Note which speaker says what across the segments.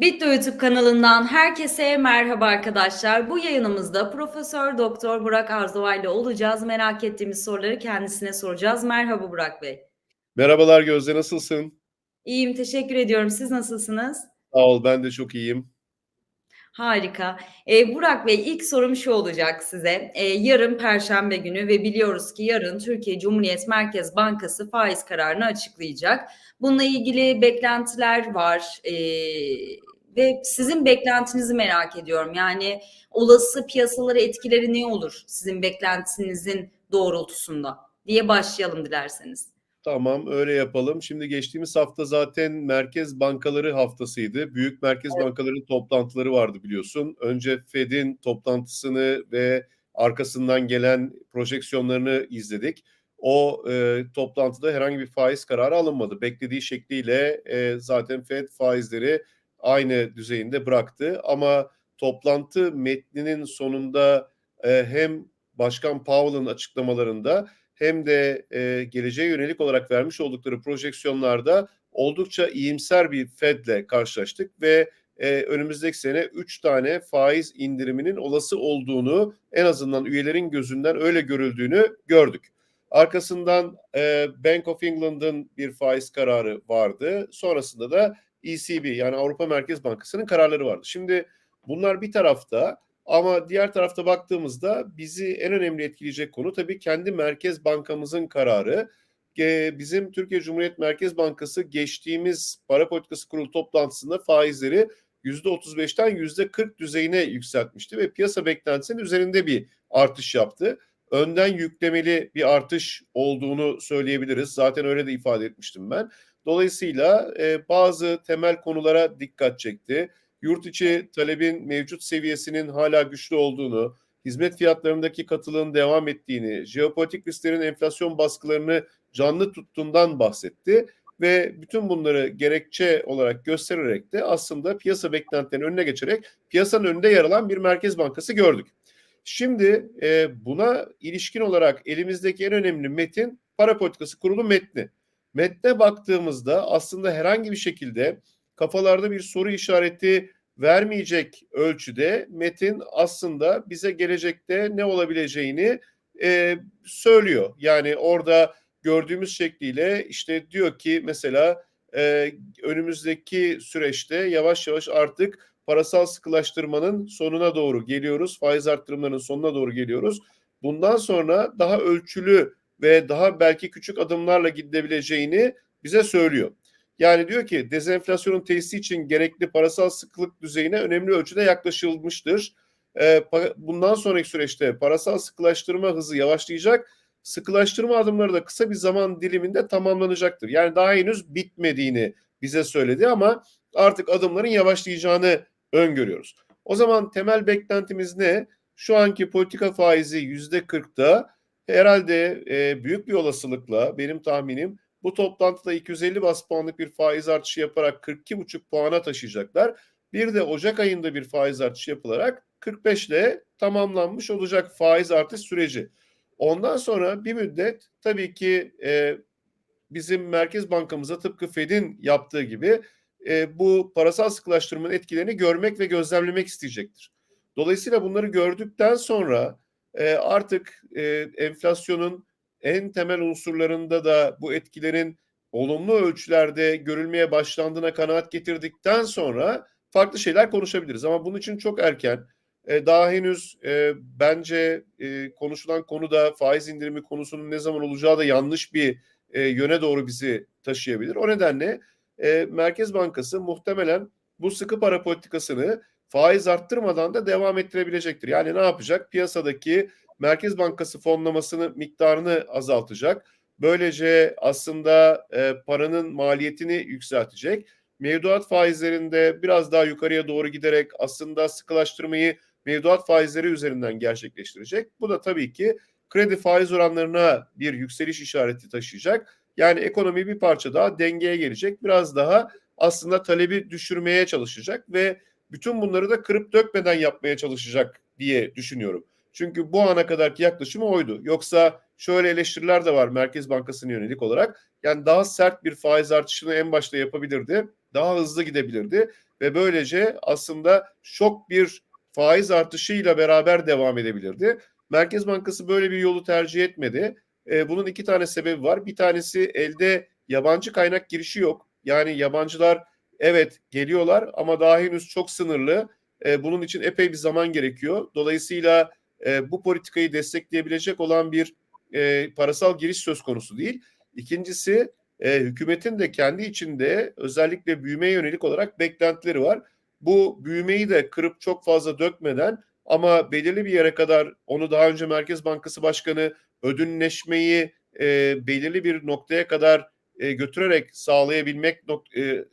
Speaker 1: Bitdo YouTube kanalından herkese merhaba arkadaşlar. Bu yayınımızda Profesör Doktor Burak Arzuva ile olacağız. Merak ettiğimiz soruları kendisine soracağız. Merhaba Burak Bey.
Speaker 2: Merhabalar Gözde, nasılsın?
Speaker 1: İyiyim, teşekkür ediyorum. Siz nasılsınız?
Speaker 2: Sağ ol, ben de çok iyiyim.
Speaker 1: Harika. Ee, Burak Bey ilk sorum şu olacak size. Ee, yarın Perşembe günü ve biliyoruz ki yarın Türkiye Cumhuriyet Merkez Bankası faiz kararını açıklayacak. Bununla ilgili beklentiler var. Ee, ve sizin beklentinizi merak ediyorum. Yani olası piyasaları etkileri ne olur sizin beklentinizin doğrultusunda diye başlayalım dilerseniz.
Speaker 2: Tamam, öyle yapalım. Şimdi geçtiğimiz hafta zaten merkez bankaları haftasıydı. Büyük merkez
Speaker 1: Evet.
Speaker 2: bankalarının toplantıları vardı biliyorsun. Önce Fed'in toplantısını ve arkasından gelen projeksiyonlarını izledik. O e, toplantıda herhangi bir faiz kararı alınmadı. Beklediği şekliyle e, zaten Fed faizleri aynı düzeyinde bıraktı. Ama toplantı metninin sonunda e, hem Başkan Powell'ın açıklamalarında hem de e, geleceğe yönelik olarak vermiş oldukları projeksiyonlarda oldukça iyimser bir Fed'le karşılaştık ve e, önümüzdeki sene 3 tane faiz indiriminin olası olduğunu en azından üyelerin gözünden öyle görüldüğünü gördük. Arkasından e, Bank of England'ın bir faiz kararı vardı. Sonrasında da ECB yani Avrupa Merkez Bankası'nın kararları vardı. Şimdi bunlar bir tarafta ama diğer tarafta baktığımızda bizi en önemli etkileyecek konu tabii kendi Merkez Bankamızın kararı. Bizim Türkiye Cumhuriyet Merkez Bankası geçtiğimiz para politikası kurulu toplantısında faizleri %35'ten %40 düzeyine yükseltmişti ve piyasa beklentisinin üzerinde bir artış yaptı. Önden yüklemeli bir artış olduğunu söyleyebiliriz. Zaten öyle de ifade etmiştim ben. Dolayısıyla e, bazı temel konulara dikkat çekti yurt içi talebin mevcut seviyesinin hala güçlü olduğunu, hizmet fiyatlarındaki katılığın devam ettiğini, jeopolitik risklerin enflasyon baskılarını canlı tuttuğundan bahsetti ve bütün bunları gerekçe olarak göstererek de aslında piyasa beklentilerinin önüne geçerek piyasanın önünde yer alan bir merkez bankası gördük. Şimdi e, buna ilişkin olarak elimizdeki en önemli metin para politikası kurulu metni. Metne baktığımızda aslında herhangi bir şekilde kafalarda bir soru işareti vermeyecek ölçüde metin aslında bize gelecekte ne olabileceğini e, söylüyor. Yani orada gördüğümüz şekliyle işte diyor ki mesela e, önümüzdeki süreçte yavaş yavaş artık parasal sıkılaştırmanın sonuna doğru geliyoruz. Faiz arttırımlarının sonuna doğru geliyoruz. Bundan sonra daha ölçülü ve daha belki küçük adımlarla gidebileceğini bize söylüyor. Yani diyor ki dezenflasyonun tesisi için gerekli parasal sıklık düzeyine önemli ölçüde yaklaşılmıştır. Ee, bundan sonraki süreçte parasal sıkılaştırma hızı yavaşlayacak. Sıkılaştırma adımları da kısa bir zaman diliminde tamamlanacaktır. Yani daha henüz bitmediğini bize söyledi ama artık adımların yavaşlayacağını öngörüyoruz. O zaman temel beklentimiz ne? Şu anki politika faizi yüzde kırkta herhalde e, büyük bir olasılıkla benim tahminim bu toplantıda 250 bas puanlık bir faiz artışı yaparak 42,5 puana taşıyacaklar. Bir de Ocak ayında bir faiz artışı yapılarak 45 ile tamamlanmış olacak faiz artış süreci. Ondan sonra bir müddet tabii ki e, bizim Merkez Bankamıza tıpkı Fed'in yaptığı gibi e, bu parasal sıkılaştırmanın etkilerini görmek ve gözlemlemek isteyecektir. Dolayısıyla bunları gördükten sonra e, artık e, enflasyonun en temel unsurlarında da bu etkilerin olumlu ölçülerde görülmeye başlandığına kanaat getirdikten sonra farklı şeyler konuşabiliriz. Ama bunun için çok erken. E, daha henüz e, bence e, konuşulan konuda faiz indirimi konusunun ne zaman olacağı da yanlış bir e, yöne doğru bizi taşıyabilir. O nedenle e, Merkez Bankası muhtemelen bu sıkı para politikasını faiz arttırmadan da devam ettirebilecektir. Yani ne yapacak? Piyasadaki Merkez Bankası fonlamasını miktarını azaltacak. Böylece aslında e, paranın maliyetini yükseltecek. Mevduat faizlerinde biraz daha yukarıya doğru giderek aslında sıkılaştırmayı mevduat faizleri üzerinden gerçekleştirecek. Bu da tabii ki kredi faiz oranlarına bir yükseliş işareti taşıyacak. Yani ekonomi bir parça daha dengeye gelecek. Biraz daha aslında talebi düşürmeye çalışacak ve bütün bunları da kırıp dökmeden yapmaya çalışacak diye düşünüyorum. Çünkü bu ana kadarki yaklaşımı oydu. Yoksa şöyle eleştiriler de var Merkez Bankası'na yönelik olarak. Yani daha sert bir faiz artışını en başta yapabilirdi. Daha hızlı gidebilirdi. ve böylece aslında şok bir faiz artışıyla beraber devam edebilirdi. Merkez Bankası böyle bir yolu tercih etmedi. E, bunun iki tane sebebi var. Bir tanesi elde yabancı kaynak girişi yok. Yani yabancılar evet geliyorlar ama daha henüz çok sınırlı. E, bunun için epey bir zaman gerekiyor. Dolayısıyla e, bu politikayı destekleyebilecek olan bir e, parasal giriş söz konusu değil. İkincisi e, hükümetin de kendi içinde özellikle büyümeye yönelik olarak beklentileri var. Bu büyümeyi de kırıp çok fazla dökmeden ama belirli bir yere kadar onu daha önce Merkez Bankası Başkanı ödünleşmeyi e, belirli bir noktaya kadar e, götürerek sağlayabilmek nok- e,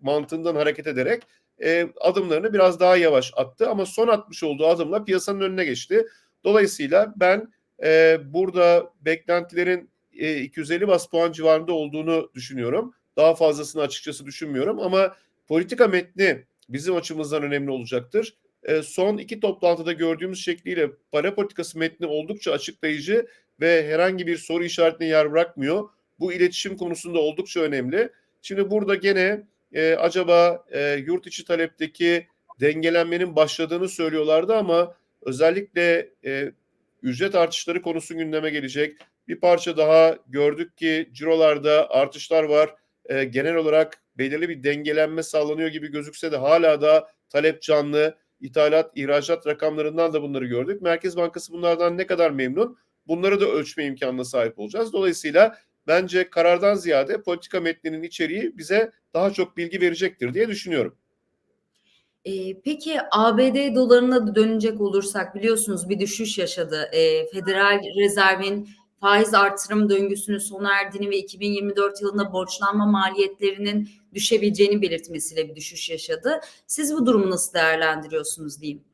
Speaker 2: mantığından hareket ederek e, adımlarını biraz daha yavaş attı ama son atmış olduğu adımla piyasanın önüne geçti. Dolayısıyla ben e, burada beklentilerin e, 250 bas puan civarında olduğunu düşünüyorum. Daha fazlasını açıkçası düşünmüyorum ama politika metni bizim açımızdan önemli olacaktır. E, son iki toplantıda gördüğümüz şekliyle para politikası metni oldukça açıklayıcı ve herhangi bir soru işaretine yer bırakmıyor. Bu iletişim konusunda oldukça önemli. Şimdi burada gene e, acaba e, yurt içi talepteki dengelenmenin başladığını söylüyorlardı ama özellikle e, ücret artışları konusu gündeme gelecek. Bir parça daha gördük ki cirolarda artışlar var. E, genel olarak belirli bir dengelenme sağlanıyor gibi gözükse de hala da talep canlı. İthalat, ihracat rakamlarından da bunları gördük. Merkez Bankası bunlardan ne kadar memnun? Bunları da ölçme imkanına sahip olacağız. Dolayısıyla bence karardan ziyade politika metninin içeriği bize daha çok bilgi verecektir diye düşünüyorum.
Speaker 1: Ee, peki ABD dolarına dönecek olursak biliyorsunuz bir düşüş yaşadı. Ee, Federal Rezerv'in faiz artırım döngüsünün sona erdiğini ve 2024 yılında borçlanma maliyetlerinin düşebileceğini belirtmesiyle bir düşüş yaşadı. Siz bu durumu nasıl değerlendiriyorsunuz diyeyim?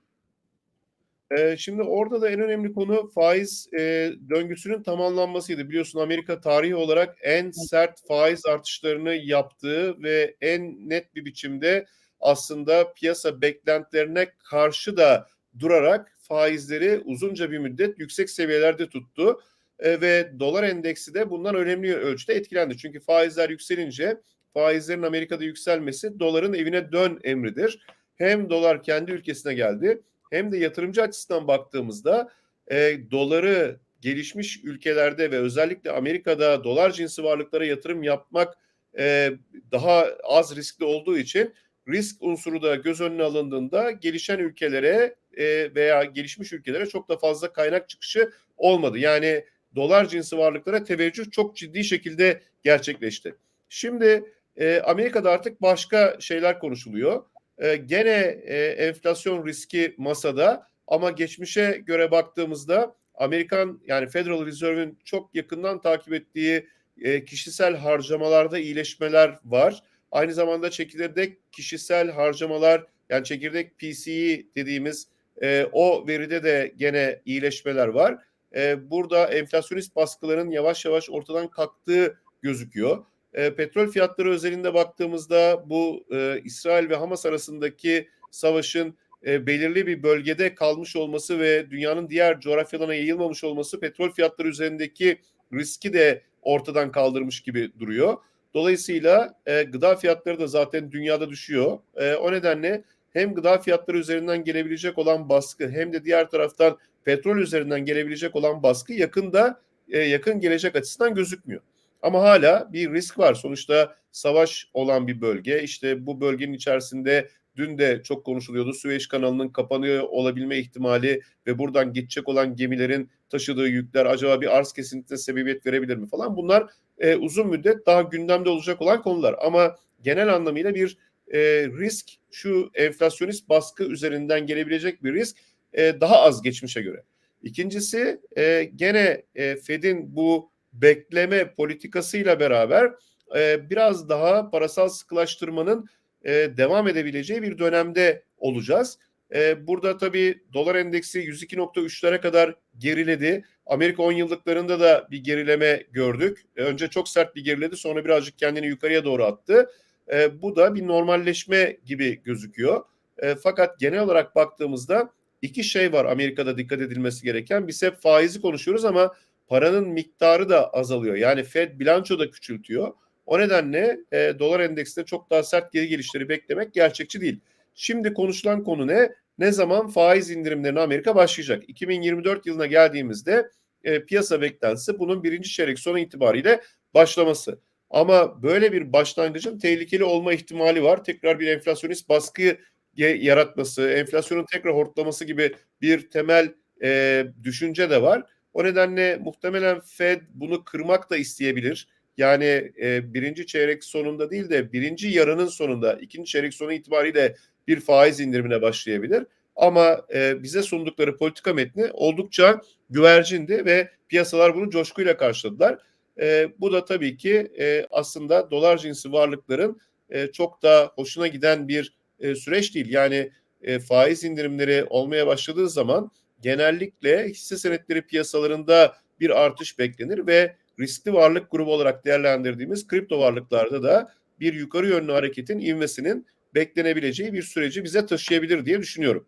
Speaker 2: Ee, şimdi orada da en önemli konu faiz e, döngüsünün tamamlanmasıydı. Biliyorsun Amerika tarihi olarak en sert faiz artışlarını yaptığı ve en net bir biçimde aslında piyasa beklentilerine karşı da durarak faizleri uzunca bir müddet yüksek seviyelerde tuttu. E, ve dolar endeksi de bundan önemli ölçüde etkilendi. Çünkü faizler yükselince faizlerin Amerika'da yükselmesi doların evine dön emridir. Hem dolar kendi ülkesine geldi hem de yatırımcı açısından baktığımızda e, doları gelişmiş ülkelerde ve özellikle Amerika'da dolar cinsi varlıklara yatırım yapmak e, daha az riskli olduğu için risk unsuru da göz önüne alındığında gelişen ülkelere e, veya gelişmiş ülkelere çok da fazla kaynak çıkışı olmadı. Yani dolar cinsi varlıklara teveccüh çok ciddi şekilde gerçekleşti. Şimdi e, Amerika'da artık başka şeyler konuşuluyor. E, gene e, enflasyon riski masada ama geçmişe göre baktığımızda Amerikan yani Federal Reserve'ün çok yakından takip ettiği e, kişisel harcamalarda iyileşmeler var. Aynı zamanda çekirdek kişisel harcamalar yani çekirdek PCE dediğimiz e, o veride de gene iyileşmeler var. E, burada enflasyonist baskıların yavaş yavaş ortadan kalktığı gözüküyor. E, petrol fiyatları özelinde baktığımızda bu e, İsrail ve Hamas arasındaki savaşın e, belirli bir bölgede kalmış olması ve dünyanın diğer coğrafyalarına yayılmamış olması petrol fiyatları üzerindeki riski de ortadan kaldırmış gibi duruyor. Dolayısıyla e, gıda fiyatları da zaten dünyada düşüyor. E, o nedenle hem gıda fiyatları üzerinden gelebilecek olan baskı hem de diğer taraftan petrol üzerinden gelebilecek olan baskı yakında e, yakın gelecek açısından gözükmüyor. Ama hala bir risk var. Sonuçta savaş olan bir bölge. İşte bu bölgenin içerisinde dün de çok konuşuluyordu. Süveyş kanalının kapanıyor olabilme ihtimali ve buradan geçecek olan gemilerin taşıdığı yükler acaba bir arz kesintisine sebebiyet verebilir mi falan. Bunlar e, uzun müddet daha gündemde olacak olan konular. Ama genel anlamıyla bir e, risk şu enflasyonist baskı üzerinden gelebilecek bir risk e, daha az geçmişe göre. İkincisi e, gene e, Fed'in bu bekleme politikasıyla beraber e, biraz daha parasal sıkılaştırmanın e, devam edebileceği bir dönemde olacağız. E, burada tabii dolar endeksi 102.3'lere kadar geriledi. Amerika 10 yıllıklarında da bir gerileme gördük. E, önce çok sert bir geriledi sonra birazcık kendini yukarıya doğru attı. E, bu da bir normalleşme gibi gözüküyor. E, fakat genel olarak baktığımızda iki şey var Amerika'da dikkat edilmesi gereken. Biz hep faizi konuşuyoruz ama paranın miktarı da azalıyor. Yani Fed bilanço da küçültüyor. O nedenle e, dolar endeksinde çok daha sert geri gelişleri beklemek gerçekçi değil. Şimdi konuşulan konu ne? Ne zaman faiz indirimlerine Amerika başlayacak? 2024 yılına geldiğimizde e, piyasa beklentisi bunun birinci çeyrek sonu itibariyle başlaması. Ama böyle bir başlangıcın tehlikeli olma ihtimali var. Tekrar bir enflasyonist baskı yaratması, enflasyonun tekrar hortlaması gibi bir temel e, düşünce de var. O nedenle muhtemelen Fed bunu kırmak da isteyebilir. Yani e, birinci çeyrek sonunda değil de birinci yarının sonunda, ikinci çeyrek sonu itibariyle bir faiz indirimine başlayabilir. Ama e, bize sundukları politika metni oldukça güvercindi ve piyasalar bunu coşkuyla karşıladılar. E, bu da tabii ki e, aslında dolar cinsi varlıkların e, çok da hoşuna giden bir e, süreç değil. Yani e, faiz indirimleri olmaya başladığı zaman genellikle hisse senetleri piyasalarında bir artış beklenir ve riskli varlık grubu olarak değerlendirdiğimiz kripto varlıklarda da bir yukarı yönlü hareketin ivmesinin beklenebileceği bir süreci bize taşıyabilir diye düşünüyorum.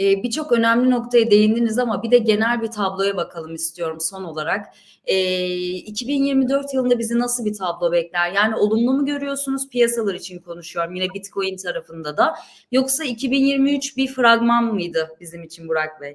Speaker 1: Ee, Birçok önemli noktaya değindiniz ama bir de genel bir tabloya bakalım istiyorum son olarak. Ee, 2024 yılında bizi nasıl bir tablo bekler? Yani olumlu mu görüyorsunuz piyasalar için konuşuyorum yine Bitcoin tarafında da. Yoksa 2023 bir fragman mıydı bizim için Burak Bey?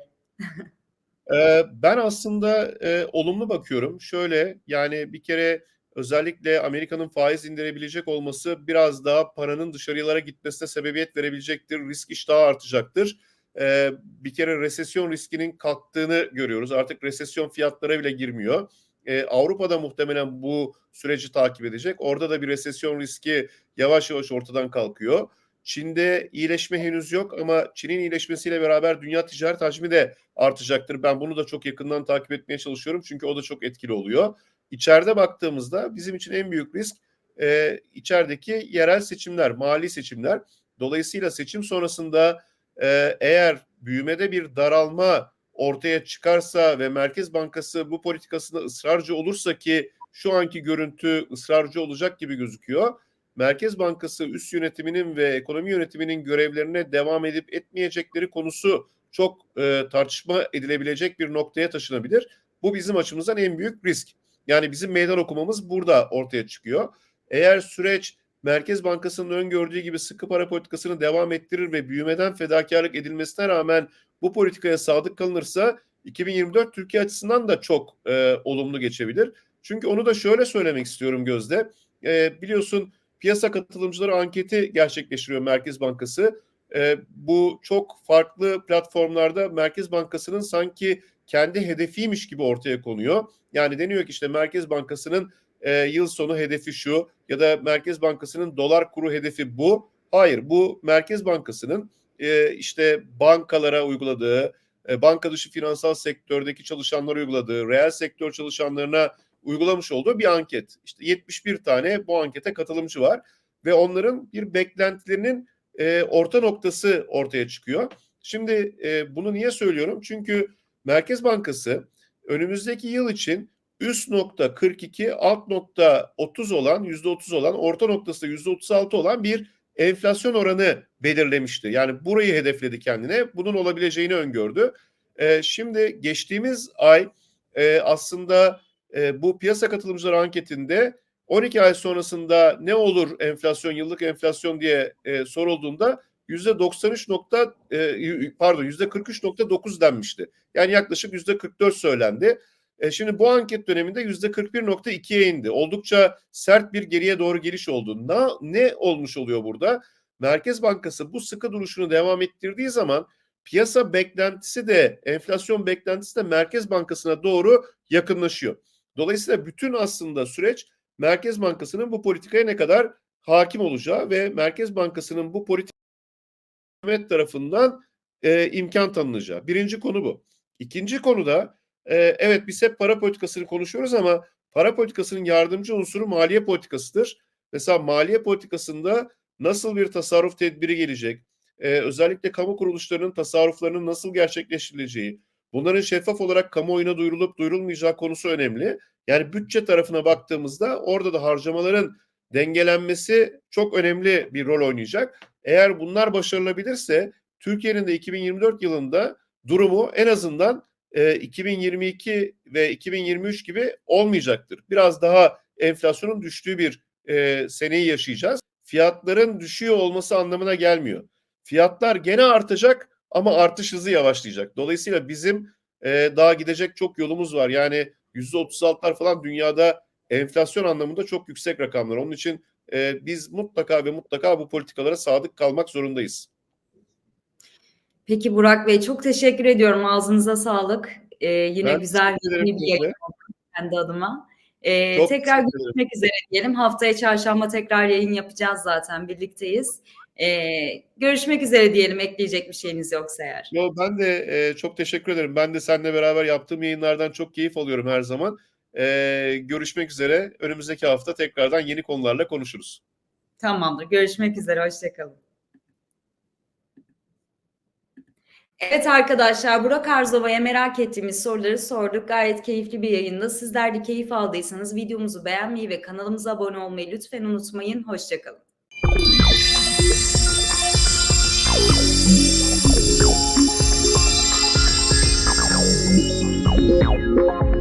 Speaker 2: Ee, ben aslında e, olumlu bakıyorum. Şöyle yani bir kere özellikle Amerika'nın faiz indirebilecek olması biraz daha paranın dışarılara gitmesine sebebiyet verebilecektir. Risk iştahı artacaktır. Ee, bir kere resesyon riskinin kalktığını görüyoruz. Artık resesyon fiyatlara bile girmiyor. Ee, Avrupa'da muhtemelen bu süreci takip edecek. Orada da bir resesyon riski yavaş yavaş ortadan kalkıyor. Çin'de iyileşme henüz yok ama Çin'in iyileşmesiyle beraber dünya ticaret hacmi de artacaktır. Ben bunu da çok yakından takip etmeye çalışıyorum çünkü o da çok etkili oluyor. İçeride baktığımızda bizim için en büyük risk e, içerideki yerel seçimler, mali seçimler. Dolayısıyla seçim sonrasında e, eğer büyümede bir daralma ortaya çıkarsa ve Merkez Bankası bu politikasında ısrarcı olursa ki şu anki görüntü ısrarcı olacak gibi gözüküyor Merkez Bankası üst yönetiminin ve ekonomi yönetiminin görevlerine devam edip etmeyecekleri konusu çok e, tartışma edilebilecek bir noktaya taşınabilir. Bu bizim açımızdan en büyük risk. Yani bizim meydan okumamız burada ortaya çıkıyor. Eğer süreç Merkez Bankası'nın öngördüğü gibi sıkı para politikasını devam ettirir ve büyümeden fedakarlık edilmesine rağmen bu politikaya sadık kalınırsa 2024 Türkiye açısından da çok e, olumlu geçebilir. Çünkü onu da şöyle söylemek istiyorum Gözde. E, biliyorsun piyasa katılımcıları anketi gerçekleştiriyor Merkez Bankası. E, bu çok farklı platformlarda Merkez Bankası'nın sanki kendi hedefiymiş gibi ortaya konuyor. Yani deniyor ki işte Merkez Bankası'nın e, yıl sonu hedefi şu ya da Merkez Bankası'nın dolar kuru hedefi bu. Hayır bu Merkez Bankası'nın e, işte bankalara uyguladığı, e, banka dışı finansal sektördeki çalışanlara uyguladığı, reel sektör çalışanlarına uygulamış olduğu bir anket. İşte 71 tane bu ankete katılımcı var ve onların bir beklentilerinin e, orta noktası ortaya çıkıyor. Şimdi e, bunu niye söylüyorum? Çünkü Merkez Bankası önümüzdeki yıl için üst nokta 42, alt nokta 30 olan, yüzde 30 olan, orta noktası da yüzde 36 olan bir enflasyon oranı belirlemişti. Yani burayı hedefledi kendine. Bunun olabileceğini öngördü. E, şimdi geçtiğimiz ay e, aslında e, bu piyasa katılımcıları anketinde 12 ay sonrasında ne olur enflasyon, yıllık enflasyon diye e, sorulduğunda yüzde 93 nokta e, pardon yüzde 43.9 denmişti. Yani yaklaşık yüzde 44 söylendi. E, şimdi bu anket döneminde yüzde 41.2'ye indi. Oldukça sert bir geriye doğru geliş oldu. Ne, ne olmuş oluyor burada? Merkez Bankası bu sıkı duruşunu devam ettirdiği zaman piyasa beklentisi de enflasyon beklentisi de Merkez Bankası'na doğru yakınlaşıyor. Dolayısıyla bütün aslında süreç Merkez Bankası'nın bu politikaya ne kadar hakim olacağı ve Merkez Bankası'nın bu politika tarafından e, imkan tanınacağı. Birinci konu bu. İkinci konu da e, evet biz hep para politikasını konuşuyoruz ama para politikasının yardımcı unsuru maliye politikasıdır. Mesela maliye politikasında nasıl bir tasarruf tedbiri gelecek? E, özellikle kamu kuruluşlarının tasarruflarının nasıl gerçekleştirileceği, Bunların şeffaf olarak kamuoyuna duyurulup duyurulmayacağı konusu önemli. Yani bütçe tarafına baktığımızda orada da harcamaların dengelenmesi çok önemli bir rol oynayacak. Eğer bunlar başarılabilirse Türkiye'nin de 2024 yılında durumu en azından e, 2022 ve 2023 gibi olmayacaktır. Biraz daha enflasyonun düştüğü bir e, seneyi yaşayacağız. Fiyatların düşüyor olması anlamına gelmiyor. Fiyatlar gene artacak ama artış hızı yavaşlayacak. Dolayısıyla bizim e, daha gidecek çok yolumuz var. Yani %36'lar falan dünyada enflasyon anlamında çok yüksek rakamlar. Onun için e, biz mutlaka ve mutlaka bu politikalara sadık kalmak zorundayız.
Speaker 1: Peki Burak Bey çok teşekkür ediyorum. Ağzınıza sağlık. Ee, yine
Speaker 2: Ben
Speaker 1: güzel
Speaker 2: ederim
Speaker 1: bir yayın oldu kendi adıma. Ee,
Speaker 2: Çok
Speaker 1: tekrar görüşmek üzere diyelim. Haftaya çarşamba tekrar yayın yapacağız zaten. Birlikteyiz. Ee, görüşmek üzere diyelim ekleyecek bir şeyiniz yoksa eğer.
Speaker 2: Yo, ben de e, çok teşekkür ederim. Ben de seninle beraber yaptığım yayınlardan çok keyif alıyorum her zaman. E, görüşmek üzere. Önümüzdeki hafta tekrardan yeni konularla konuşuruz.
Speaker 1: Tamamdır. Görüşmek üzere. Hoşçakalın. Evet arkadaşlar Burak Arzova'ya merak ettiğimiz soruları sorduk. Gayet keyifli bir yayında. Sizler de keyif aldıysanız videomuzu beğenmeyi ve kanalımıza abone olmayı lütfen unutmayın. Hoşçakalın.
Speaker 3: Thank.